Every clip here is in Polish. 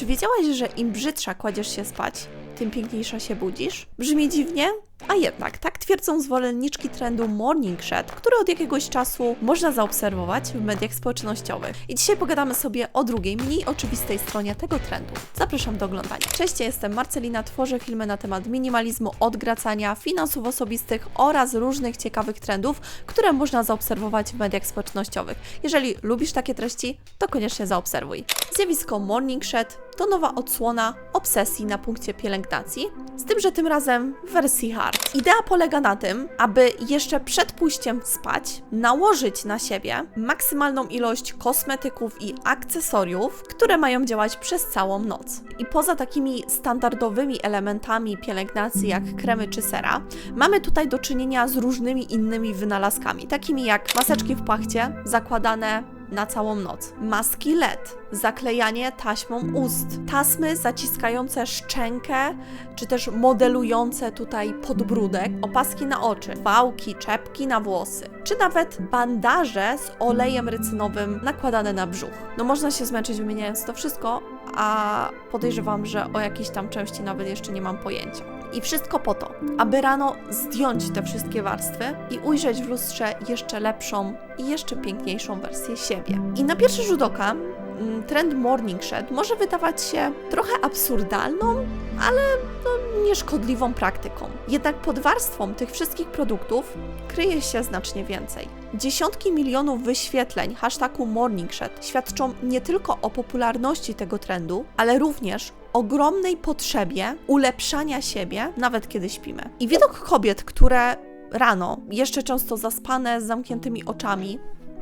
Czy wiedziałaś, że im brzydsza kładziesz się spać, tym piękniejsza się budzisz? Brzmi dziwnie? A jednak, tak twierdzą zwolenniczki trendu Morning Shed, który od jakiegoś czasu można zaobserwować w mediach społecznościowych. I dzisiaj pogadamy sobie o drugiej, mniej oczywistej stronie tego trendu. Zapraszam do oglądania. Cześć, ja jestem Marcelina, tworzę filmy na temat minimalizmu, odgracania, finansów osobistych oraz różnych ciekawych trendów, które można zaobserwować w mediach społecznościowych. Jeżeli lubisz takie treści, to koniecznie zaobserwuj. Zjawisko Morning Shed to nowa odsłona obsesji na punkcie pielęgnacji, z tym, że tym razem w wersji hard. Idea polega na tym, aby jeszcze przed pójściem spać nałożyć na siebie maksymalną ilość kosmetyków i akcesoriów, które mają działać przez całą noc. I poza takimi standardowymi elementami pielęgnacji jak kremy czy sera, mamy tutaj do czynienia z różnymi innymi wynalazkami, takimi jak maseczki w pachcie zakładane na całą noc. Maski LED, zaklejanie taśmą ust, tasmy zaciskające szczękę, czy też modelujące tutaj podbródek, opaski na oczy, wałki, czepki na włosy, czy nawet bandaże z olejem rycynowym nakładane na brzuch. No można się zmęczyć wymieniając to wszystko, a podejrzewam, że o jakiejś tam części nawet jeszcze nie mam pojęcia. I wszystko po to, aby rano zdjąć te wszystkie warstwy i ujrzeć w lustrze jeszcze lepszą i jeszcze piękniejszą wersję siebie. I na pierwszy rzut oka mm, trend Morning Shed może wydawać się trochę absurdalną, ale no, nieszkodliwą praktyką. Jednak pod warstwą tych wszystkich produktów kryje się znacznie więcej. Dziesiątki milionów wyświetleń hashtagu Morning Shed świadczą nie tylko o popularności tego trendu, ale również ogromnej potrzebie ulepszania siebie, nawet kiedy śpimy. I widok kobiet, które rano, jeszcze często zaspane, z zamkniętymi oczami,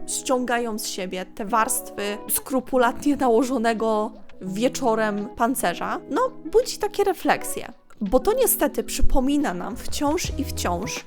ściągają z siebie te warstwy skrupulatnie nałożonego wieczorem pancerza, no budzi takie refleksje. Bo to niestety przypomina nam wciąż i wciąż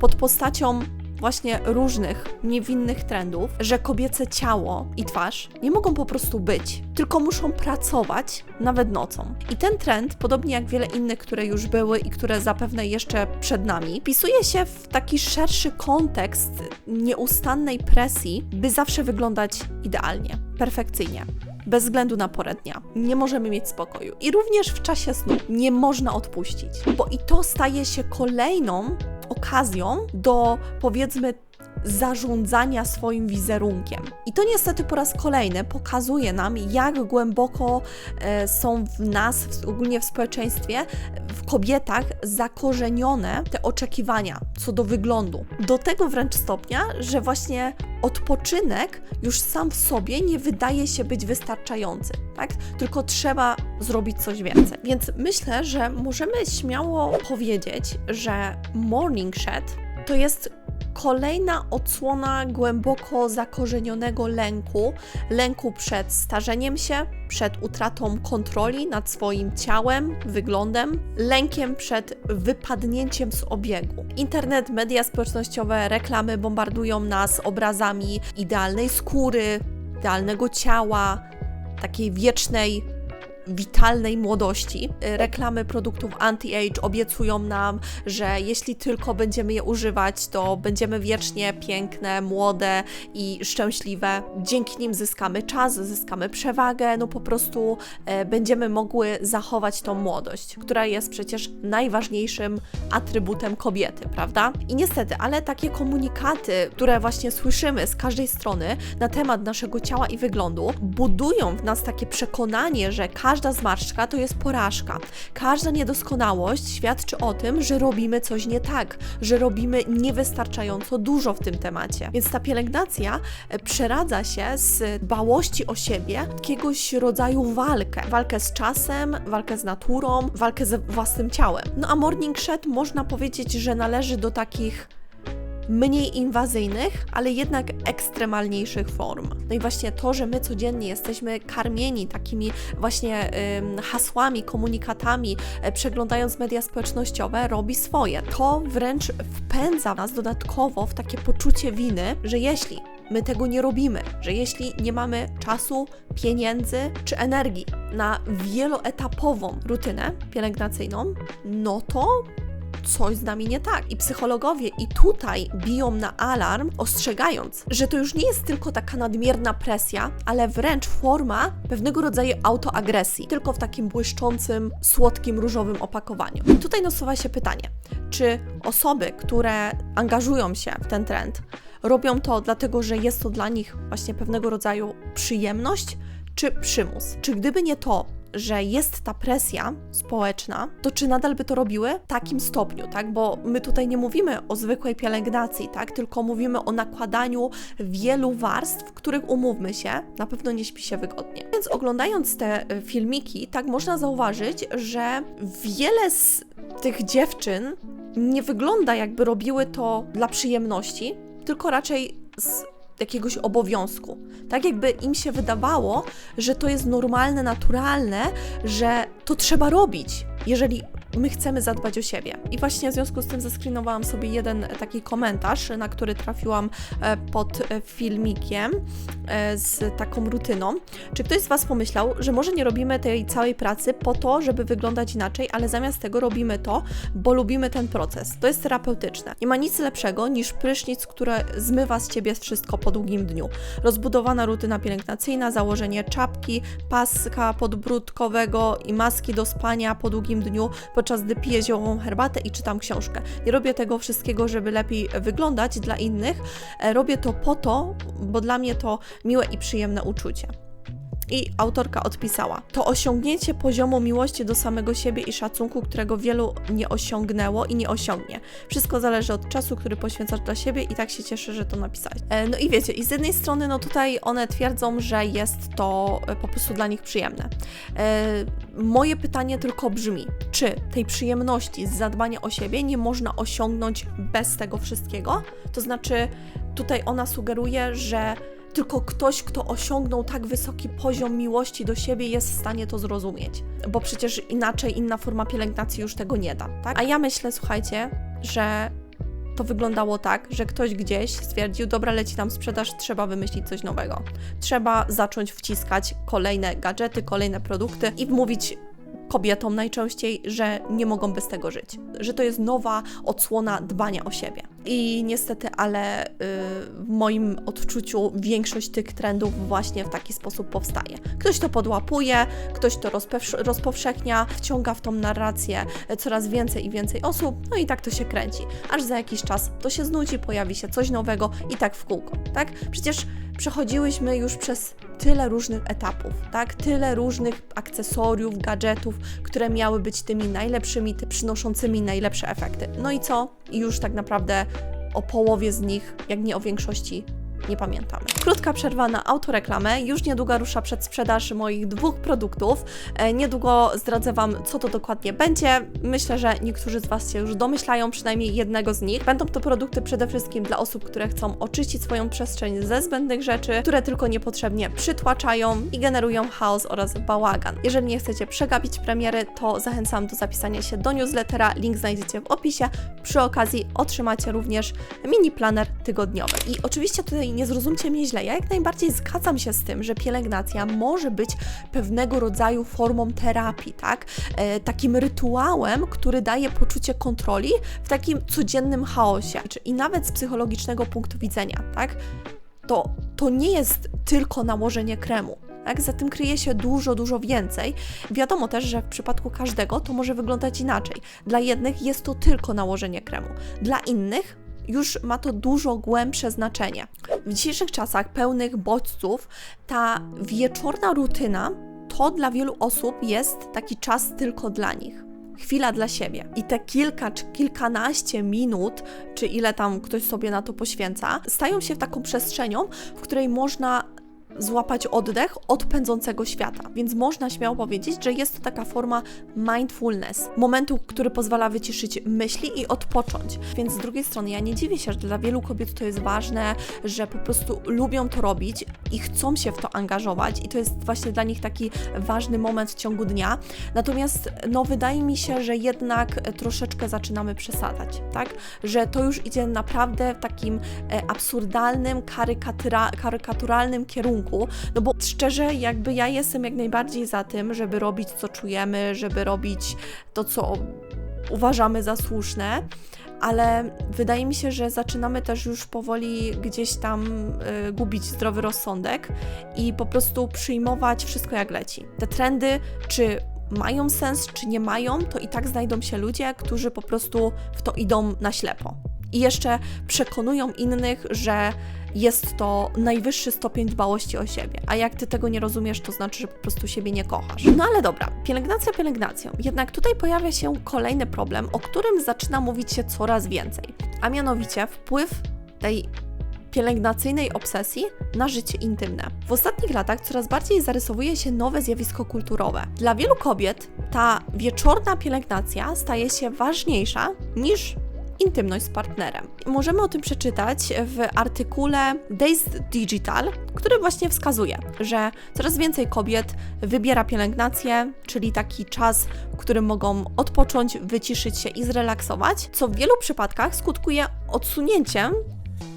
pod postacią właśnie różnych niewinnych trendów, że kobiece ciało i twarz nie mogą po prostu być, tylko muszą pracować nawet nocą. I ten trend, podobnie jak wiele innych, które już były i które zapewne jeszcze przed nami, wpisuje się w taki szerszy kontekst nieustannej presji, by zawsze wyglądać idealnie, perfekcyjnie bez względu na porę dnia. Nie możemy mieć spokoju. I również w czasie snu nie można odpuścić, bo i to staje się kolejną okazją do powiedzmy zarządzania swoim wizerunkiem. I to niestety po raz kolejny pokazuje nam, jak głęboko e, są w nas, ogólnie w społeczeństwie, w kobietach zakorzenione te oczekiwania co do wyglądu. Do tego wręcz stopnia, że właśnie odpoczynek już sam w sobie nie wydaje się być wystarczający, tak? Tylko trzeba zrobić coś więcej. Więc myślę, że możemy śmiało powiedzieć, że Morning Shed to jest kolejna odsłona głęboko zakorzenionego lęku, lęku przed starzeniem się, przed utratą kontroli nad swoim ciałem, wyglądem, lękiem przed wypadnięciem z obiegu. Internet, media społecznościowe, reklamy bombardują nas obrazami idealnej skóry, idealnego ciała, takiej wiecznej witalnej młodości. Y, Reklamy produktów anti-age obiecują nam, że jeśli tylko będziemy je używać, to będziemy wiecznie piękne, młode i szczęśliwe. Dzięki nim zyskamy czas, zyskamy przewagę, no po prostu e, będziemy mogły zachować tą młodość, która jest przecież najważniejszym atrybutem kobiety, prawda? I niestety, ale takie komunikaty, które właśnie słyszymy z każdej strony na temat naszego ciała i wyglądu, budują w nas takie przekonanie, że każdy każda zmarszczka to jest porażka. Każda niedoskonałość świadczy o tym, że robimy coś nie tak, że robimy niewystarczająco dużo w tym temacie. Więc ta pielęgnacja e, przeradza się z dbałości o siebie jakiegoś rodzaju walkę. Walkę z czasem, walkę z naturą, walkę ze własnym ciałem. No a Morning Shed można powiedzieć, że należy do takich mniej inwazyjnych, ale jednak ekstremalniejszych form. No i właśnie to, że my codziennie jesteśmy karmieni takimi właśnie ym, hasłami, komunikatami, e, przeglądając media społecznościowe, robi swoje. To wręcz wpędza nas dodatkowo w takie poczucie winy, że jeśli my tego nie robimy, że jeśli nie mamy czasu, pieniędzy czy energii na wieloetapową rutynę pielęgnacyjną, no to coś z nami nie tak. I psychologowie i tutaj biją na alarm, ostrzegając, że to już nie jest tylko taka nadmierna presja, ale wręcz forma pewnego rodzaju autoagresji, tylko w takim błyszczącym, słodkim, różowym opakowaniu. I tutaj nasuwa się pytanie, czy osoby, które angażują się w ten trend, robią to dlatego, że jest to dla nich właśnie pewnego rodzaju przyjemność, czy przymus? Czy gdyby nie to, że jest ta presja społeczna, to czy nadal by to robiły w takim stopniu, tak? Bo my tutaj nie mówimy o zwykłej pielęgnacji, tak? Tylko mówimy o nakładaniu wielu warstw, których umówmy się, na pewno nie śpi się wygodnie. Więc oglądając te y, filmiki, tak można zauważyć, że wiele z tych dziewczyn nie wygląda jakby robiły to dla przyjemności, tylko raczej z jakiegoś obowiązku. Tak jakby im się wydawało, że to jest normalne, naturalne, że to trzeba robić, jeżeli my chcemy zadbać o siebie. I właśnie w związku z tym zeskrinowałam sobie jeden taki komentarz, na który trafiłam e, pod e, filmikiem e, z taką rutyną. Czy ktoś z Was pomyślał, że może nie robimy tej całej pracy po to, żeby wyglądać inaczej, ale zamiast tego robimy to, bo lubimy ten proces. To jest terapeutyczne. Nie ma nic lepszego niż prysznic, które zmywa z Ciebie wszystko po długim dniu. Rozbudowana rutyna pielęgnacyjna, założenie czapki, paska podbródkowego i maski do spania po długim dniu, podczas gdy piję ziołową herbatę i czytam książkę. Nie robię tego wszystkiego, żeby lepiej wyglądać dla innych. E, Robię to po to, bo dla mnie to miłe i przyjemne uczucie. I autorka odpisała: To osiągnięcie poziomu miłości do samego siebie i szacunku, którego wielu nie osiągnęło i nie osiągnie. Wszystko zależy od czasu, który poświęcasz dla siebie, i tak się cieszę, że to napisałeś. E, No i wiecie, i z jednej strony, no tutaj one twierdzą, że jest to e, po prostu dla nich przyjemne. E, Moje pytanie tylko brzmi: czy tej przyjemności z zadbania o siebie nie można osiągnąć bez tego wszystkiego? To znaczy, tutaj ona sugeruje, że tylko ktoś, kto osiągnął tak wysoki poziom miłości do siebie, jest w stanie to zrozumieć. Bo przecież inaczej inna forma pielęgnacji już tego nie da, tak? A ja myślę, słuchajcie, że to wyglądało tak, że ktoś gdzieś stwierdził, dobra, leci tam sprzedaż, trzeba wymyślić coś nowego. Trzeba zacząć wciskać kolejne gadżety, kolejne produkty i mówić kobietom najczęściej, że nie mogą bez tego żyć. Że to jest nowa odsłona dbania o siebie. I niestety, ale y, w moim odczuciu większość tych trendów właśnie w taki sposób powstaje. Ktoś to podłapuje, ktoś to rozpowszechnia, wciąga w tą narrację coraz więcej i więcej osób, no i tak to się kręci. Aż za jakiś czas to się znudzi, pojawi się coś nowego i tak w kółko, tak? Przecież przechodziłyśmy już przez tyle różnych etapów, tak? Tyle różnych akcesoriów, gadżetów, które miały być tymi najlepszymi, ty przynoszącymi najlepsze efekty. No i co? I już tak naprawdę o połowie z nich, jak nie o większości, nie pamiętamy. Krótka przerwa na autoreklamę. Już niedługo rusza przedsprzedaż moich dwóch produktów. E, Niedługo zdradzę Wam, co to dokładnie będzie. Myślę, że niektórzy z Was się już domyślają przynajmniej jednego z nich. Będą to produkty przede wszystkim dla osób, które chcą oczyścić swoją przestrzeń ze zbędnych rzeczy, które tylko niepotrzebnie przytłaczają i generują chaos oraz bałagan. Jeżeli nie chcecie przegapić premiery, to zachęcam do zapisania się do newslettera. Link znajdziecie w opisie. Przy okazji otrzymacie również mini planer tygodniowy. I oczywiście tutaj nie zrozumcie mnie źle. Ja jak najbardziej zgadzam się z tym, że pielęgnacja może być pewnego rodzaju formą terapii, tak? E, takim rytuałem, który daje poczucie kontroli w takim codziennym chaosie. I nawet z psychologicznego punktu widzenia, tak? To, to nie jest tylko nałożenie kremu. Tak? Za tym kryje się dużo, dużo więcej. Wiadomo też, że w przypadku każdego to może wyglądać inaczej. Dla jednych jest to tylko nałożenie kremu, dla innych już ma to dużo głębsze znaczenie. W dzisiejszych czasach pełnych bodźców ta wieczorna rutyna to dla wielu osób jest taki czas tylko dla nich. Chwila dla siebie. I te kilka czy kilkanaście minut, czy ile tam ktoś sobie na to poświęca, stają się taką przestrzenią, w której można złapać oddech od pędzącego świata. Więc można śmiało powiedzieć, że jest to taka forma mindfulness, momentu, który pozwala wyciszyć myśli i odpocząć. Więc z drugiej strony ja nie dziwię się, że dla wielu kobiet to jest ważne, że po prostu lubią to robić i chcą się w to angażować i to jest właśnie dla nich taki ważny moment w ciągu dnia. Natomiast no wydaje mi się, że jednak troszeczkę zaczynamy przesadzać, tak? Że to już idzie naprawdę w takim e, absurdalnym, karykatyra, karykaturalnym kierunku, no bo szczerze, jakby ja jestem jak najbardziej za tym, żeby robić co czujemy, żeby robić to, co uważamy za słuszne, ale wydaje mi się, że zaczynamy też już powoli gdzieś tam y, gubić zdrowy rozsądek i po prostu przyjmować wszystko jak leci. Te trendy, czy mają sens, czy nie mają, to i tak znajdą się ludzie, którzy po prostu w to idą na ślepo. I jeszcze przekonują innych, że jest to najwyższy stopień dbałości o siebie. A jak ty tego nie rozumiesz, to znaczy, że po prostu siebie nie kochasz. No ale dobra, pielęgnacja pielęgnacją. Jednak tutaj pojawia się kolejny problem, o którym zaczyna mówić się coraz więcej. A mianowicie wpływ tej pielęgnacyjnej obsesji na życie intymne. W ostatnich latach coraz bardziej zarysowuje się nowe zjawisko kulturowe. Dla wielu kobiet ta wieczorna pielęgnacja staje się ważniejsza niż intymność z partnerem. Możemy o tym przeczytać w artykule Days Digital, który właśnie wskazuje, że coraz więcej kobiet wybiera pielęgnację, czyli taki czas, w którym mogą odpocząć, wyciszyć się i zrelaksować, co w wielu przypadkach skutkuje odsunięciem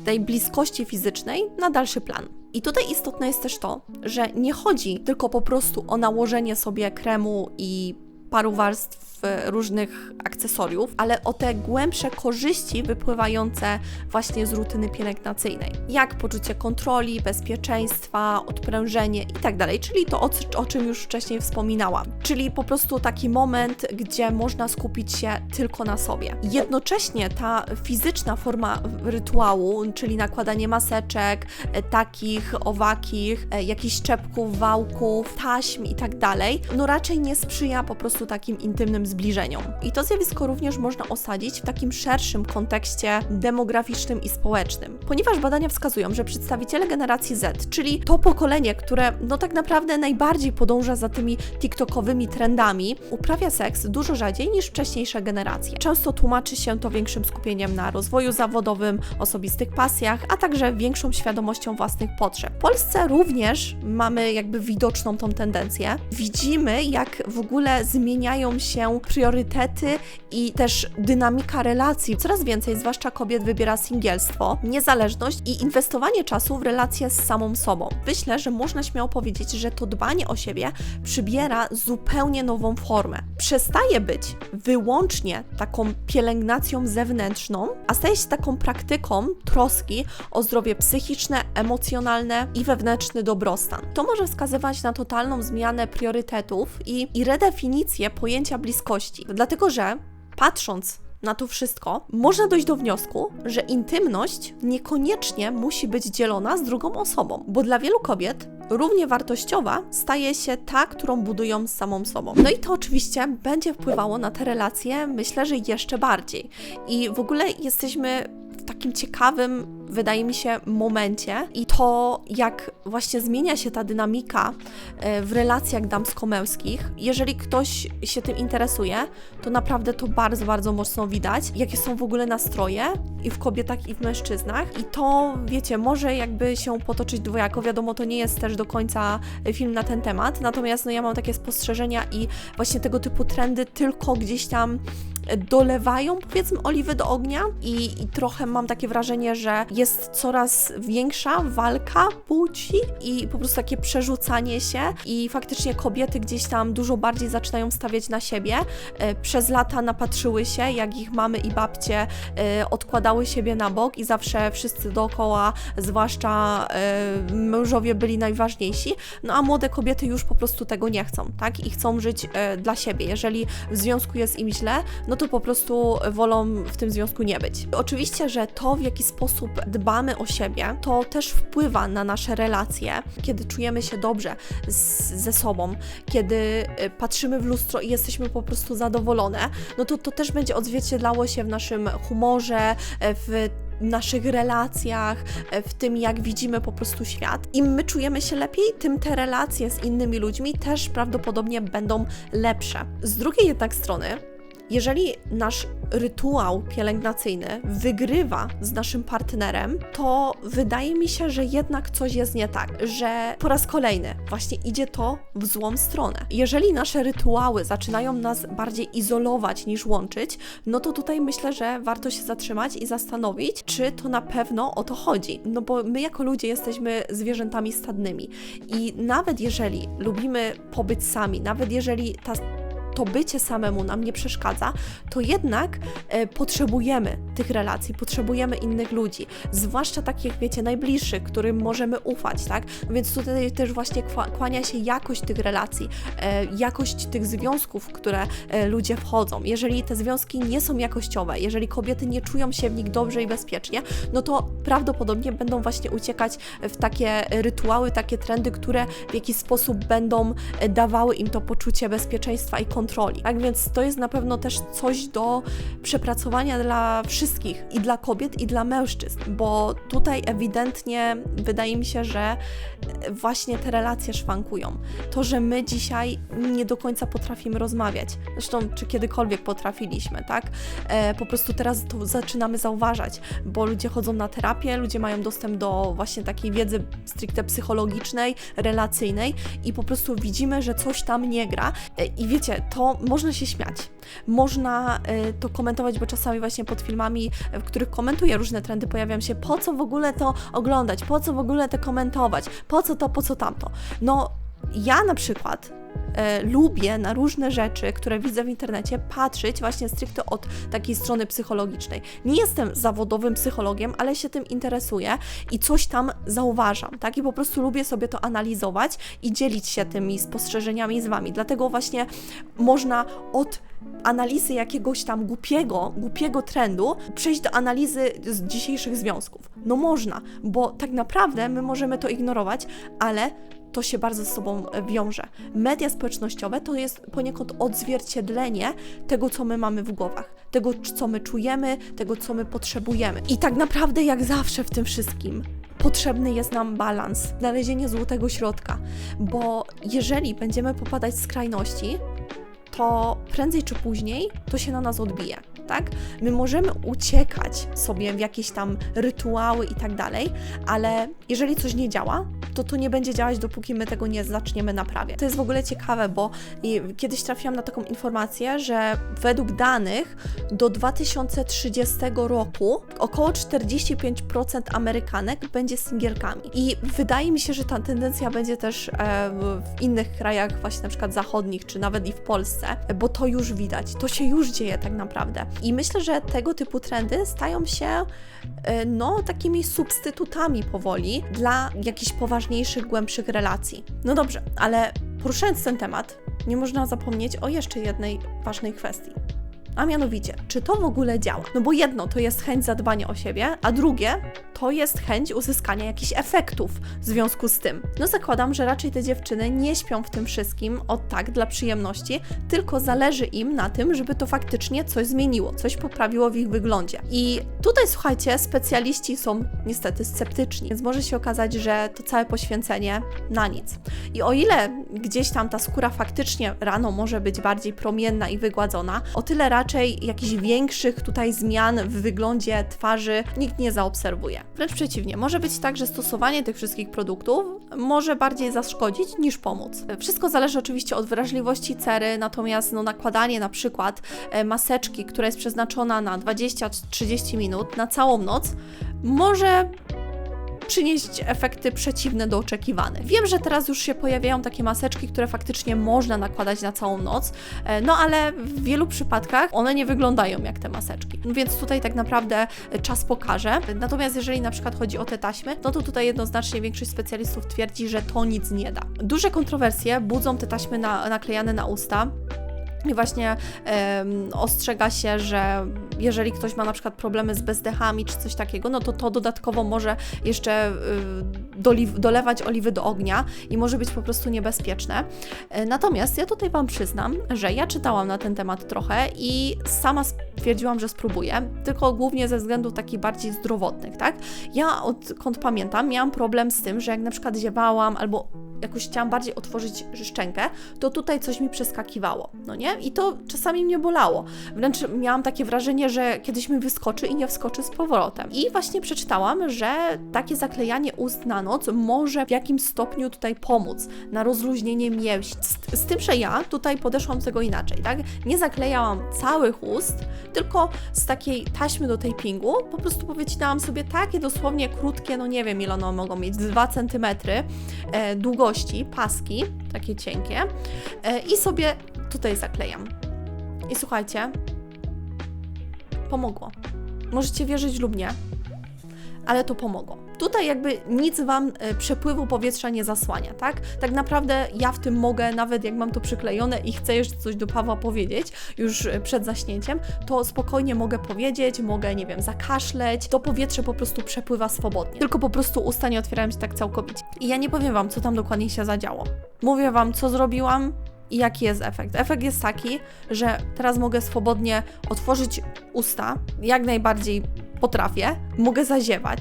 tej bliskości fizycznej na dalszy plan. I tutaj istotne jest też to, że nie chodzi tylko po prostu o nałożenie sobie kremu i paru warstw różnych akcesoriów, ale o te głębsze korzyści wypływające właśnie z rutyny pielęgnacyjnej, jak poczucie kontroli, bezpieczeństwa, odprężenie itd., tak czyli to, o, czym już wcześniej wspominałam. Czyli po prostu taki moment, gdzie można skupić się tylko na sobie. Jednocześnie ta fizyczna forma rytuału, czyli nakładanie maseczek, takich, owakich, jakichś czepków, wałków, taśm itd., tak no raczej nie sprzyja po prostu takim intymnym zbliżeniom. I to zjawisko również można osadzić w takim szerszym kontekście demograficznym i społecznym, ponieważ badania wskazują, że przedstawiciele generacji Z, czyli to pokolenie, które no tak naprawdę najbardziej podąża za tymi TikTokowymi trendami, uprawia seks dużo rzadziej niż wcześniejsze generacje. Często tłumaczy się to większym skupieniem na rozwoju zawodowym, osobistych pasjach, a także większą świadomością własnych potrzeb. W Polsce również mamy jakby widoczną tą tendencję. Widzimy, jak w ogóle zmieniają się priorytety i też dynamika relacji. Coraz więcej, zwłaszcza kobiet, wybiera singielstwo, niezależność i inwestowanie czasu w relacje z samą sobą. Myślę, że można śmiało powiedzieć, że to dbanie o siebie przybiera zupełnie nową formę. Przestaje być wyłącznie taką pielęgnacją zewnętrzną, a staje się taką praktyką troski o zdrowie psychiczne, emocjonalne i wewnętrzny dobrostan. To może wskazywać na totalną zmianę priorytetów i, i redefinicję pojęcia bliskości Dlatego, że patrząc na to wszystko, można dojść do wniosku, że intymność niekoniecznie musi być dzielona z drugą osobą, bo dla wielu kobiet równie wartościowa staje się ta, którą budują z samą sobą. No i to oczywiście będzie wpływało na te relacje, myślę, że jeszcze bardziej. I w ogóle jesteśmy takim ciekawym wydaje mi się, momencie i to, jak właśnie zmienia się ta dynamika e, w relacjach damsko-męskich. Jeżeli ktoś się tym interesuje, to naprawdę to bardzo, bardzo mocno widać, jakie są w ogóle nastroje i w kobietach, i w mężczyznach. I to, wiecie, może jakby się potoczyć dwojako. Wiadomo, to nie jest też do końca film na ten temat, natomiast no, ja mam takie spostrzeżenia i właśnie tego typu trendy tylko gdzieś tam dolewają, powiedzmy, oliwy do ognia i, i trochę mam takie wrażenie, że jest coraz większa walka płci i po prostu takie przerzucanie się i faktycznie kobiety gdzieś tam dużo bardziej zaczynają stawiać na siebie. E, przez lata napatrzyły się, jak ich mamy i babcie e, odkładały siebie na bok i zawsze wszyscy dookoła, zwłaszcza e, mężowie byli najważniejsi, no a młode kobiety już po prostu tego nie chcą, tak? I chcą żyć dla siebie. Jeżeli w związku jest im źle, no to po prostu wolą w tym związku nie być. Oczywiście, że to w jaki sposób dbamy o siebie, to też wpływa na nasze relacje, kiedy czujemy się dobrze z, ze sobą, kiedy y, patrzymy w lustro i jesteśmy po prostu zadowolone, no to to też będzie odzwierciedlało się w naszym humorze, w naszych relacjach, w tym jak widzimy po prostu świat. Im my czujemy się lepiej, tym te relacje z innymi ludźmi też prawdopodobnie będą lepsze. Z drugiej jednak strony, jeżeli nasz rytuał pielęgnacyjny wygrywa z naszym partnerem, to wydaje mi się, że jednak coś jest nie tak, że po raz kolejny właśnie idzie to w złą stronę. Jeżeli nasze rytuały zaczynają nas bardziej izolować niż łączyć, no to tutaj myślę, że warto się zatrzymać i zastanowić, czy to na pewno o to chodzi. No bo my jako ludzie jesteśmy zwierzętami stadnymi i nawet jeżeli lubimy pobyć sami, nawet jeżeli ta to bycie samemu nam nie przeszkadza, to jednak e, potrzebujemy tych relacji, potrzebujemy innych ludzi, zwłaszcza takich, wiecie, najbliższych, którym możemy ufać, tak? Więc tutaj też właśnie kłania się jakość tych relacji, e, jakość tych związków, w które e, ludzie wchodzą. Jeżeli te związki nie są jakościowe, jeżeli kobiety nie czują się w nich dobrze i bezpiecznie, no to prawdopodobnie będą właśnie uciekać w takie rytuały, takie trendy, które w jakiś sposób będą e, dawały im to poczucie bezpieczeństwa i kontroli. Tak więc to jest na pewno też coś do przepracowania dla wszystkich i dla kobiet, i dla mężczyzn, bo tutaj ewidentnie wydaje mi się, że właśnie te relacje szwankują. To, że my dzisiaj nie do końca potrafimy rozmawiać, zresztą czy kiedykolwiek potrafiliśmy, tak? E, po prostu teraz to zaczynamy zauważać, bo ludzie chodzą na terapię, ludzie mają dostęp do właśnie takiej wiedzy stricte psychologicznej, relacyjnej i po prostu widzimy, że coś tam nie gra. E, I wiecie, to można się śmiać. Można e, to komentować, bo czasami właśnie pod filmami, e, w których komentuję różne trendy, pojawiam się, po co w ogóle to oglądać, po co w ogóle to komentować, po co to, po co tamto. No, ja na przykład e, lubię na różne rzeczy, które widzę w internecie, patrzeć właśnie stricte od takiej strony psychologicznej. Nie jestem zawodowym psychologiem, ale się tym interesuję i coś tam zauważam, tak? I po prostu lubię sobie to analizować i dzielić się tymi spostrzeżeniami z Wami. Dlatego właśnie można od analizy jakiegoś tam głupiego, głupiego trendu przejść do analizy z dzisiejszych związków. No można, bo tak naprawdę my możemy to ignorować, ale to się bardzo z sobą wiąże. Media społecznościowe to jest poniekąd odzwierciedlenie tego, co my mamy w głowach, tego, co my czujemy, tego, co my potrzebujemy. I tak naprawdę, jak zawsze w tym wszystkim, potrzebny jest nam balans, znalezienie złotego środka, bo jeżeli będziemy popadać w skrajności, to prędzej czy później to się na nas odbije, tak? My możemy uciekać sobie w jakieś tam rytuały i tak dalej, ale jeżeli coś nie działa, to to nie będzie działać, dopóki my tego nie zaczniemy naprawiać. To jest w ogóle ciekawe, bo kiedyś trafiłam na taką informację, że według danych do 2030 roku około 45% Amerykanek będzie singielkami. I wydaje mi się, że ta tendencja będzie też e, w innych krajach, właśnie na przykład zachodnich, czy nawet i w Polsce, bo to już widać, to się już dzieje tak naprawdę. I myślę, że tego typu trendy stają się e, no, takimi substytutami powoli dla jakichś poważniejszych, głębszych relacji. No dobrze, ale poruszając ten temat, nie można zapomnieć o jeszcze jednej ważnej kwestii. A mianowicie, czy to w ogóle działa? No bo jedno to jest chęć zadbania o siebie, a drugie to jest chęć uzyskania jakichś efektów w związku z tym. No zakładam, że raczej te dziewczyny nie śpią w tym wszystkim od tak dla przyjemności, tylko zależy im na tym, żeby to faktycznie coś zmieniło, coś poprawiło w ich wyglądzie. I tutaj słuchajcie, specjaliści są niestety sceptyczni, więc może się okazać, że to całe poświęcenie na nic. I o ile gdzieś tam ta skóra faktycznie rano może być bardziej promienna i wygładzona, o tyle raczej jakichś większych tutaj zmian w wyglądzie twarzy nikt nie zaobserwuje. Wręcz przeciwnie, może być tak, że stosowanie tych wszystkich produktów może bardziej zaszkodzić niż pomóc. Wszystko zależy oczywiście od wrażliwości cery, natomiast no, nakładanie na przykład e, maseczki, która jest przeznaczona na 20-30 minut na całą noc, może przynieść efekty przeciwne do oczekiwanych. Wiem, że teraz już się pojawiają takie maseczki, które faktycznie można nakładać na całą noc, e, no ale w wielu przypadkach one nie wyglądają jak te maseczki. Więc tutaj tak naprawdę e, czas pokaże. Natomiast jeżeli na przykład chodzi o te taśmy, no to tutaj jednoznacznie większość specjalistów twierdzi, że to nic nie da. Duże kontrowersje budzą te taśmy na, naklejane na usta. I właśnie em, ostrzega się, że jeżeli ktoś ma na przykład problemy z bezdechami czy coś takiego, no to to dodatkowo może jeszcze y, dolewać oliwy do ognia i może być po prostu niebezpieczne. E, Natomiast ja tutaj Wam przyznam, że ja czytałam na ten temat trochę i sama stwierdziłam, że spróbuję, tylko głównie ze względów takich bardziej zdrowotnych, tak? Ja odkąd pamiętam miałam problem z tym, że jak na przykład ziewałam albo jakoś chciałam bardziej otworzyć szczękę, to tutaj coś mi przeskakiwało, no nie? I to czasami mnie bolało. Wręcz miałam takie wrażenie, że kiedyś mi wyskoczy i nie wskoczy z powrotem. I właśnie przeczytałam, że takie zaklejanie ust na noc może w jakimś stopniu tutaj pomóc na rozluźnienie mięśni. Z, z tym, że ja tutaj podeszłam tego inaczej, tak? Nie zaklejałam całych ust, tylko z takiej taśmy do tapingu po prostu powycinałam sobie takie dosłownie krótkie, no nie wiem ile one mogą mieć, 2 cm e, długości paski, takie cienkie, e, i sobie tutaj zaklejam. I słuchajcie, pomogło. Możecie wierzyć lub nie, ale to pomogło. Tutaj jakby nic Wam e, przepływu powietrza nie zasłania, tak? Tak naprawdę ja w tym mogę, nawet jak mam to przyklejone i chcę jeszcze coś do Pawła powiedzieć, już e, przed zaśnięciem, to spokojnie mogę powiedzieć, mogę, nie wiem, zakaszleć, to powietrze po prostu przepływa swobodnie. Tylko po prostu usta nie otwierają się tak całkowicie. I ja nie powiem Wam, co tam dokładnie się zadziało. Mówię Wam, co zrobiłam, i jaki jest efekt? Efekt jest taki, że teraz mogę swobodnie otworzyć usta, jak najbardziej potrafię, mogę zaziewać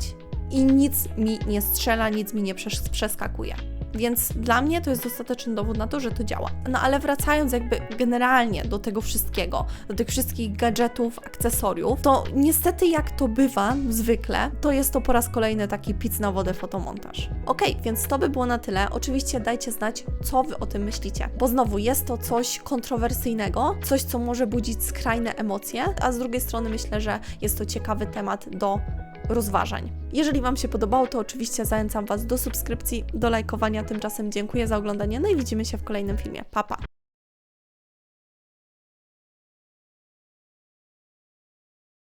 i nic mi nie strzela, nic mi nie przes- przeskakuje. Więc dla mnie to jest dostateczny dowód na to, że to działa. No ale wracając jakby generalnie do tego wszystkiego, do tych wszystkich gadżetów, akcesoriów, to niestety jak to bywa zwykle, to jest to po raz kolejny taki pic na wodę fotomontaż. Okej, więc to by było na tyle. Oczywiście dajcie znać, co wy o tym myślicie, bo znowu jest to coś kontrowersyjnego, coś, co może budzić skrajne emocje, a z drugiej strony myślę, że jest to ciekawy temat do rozważań. Jeżeli Wam się podobało, to oczywiście zachęcam Was do subskrypcji, do lajkowania. Tymczasem dziękuję za oglądanie, no i widzimy się w kolejnym filmie. Pa, pa!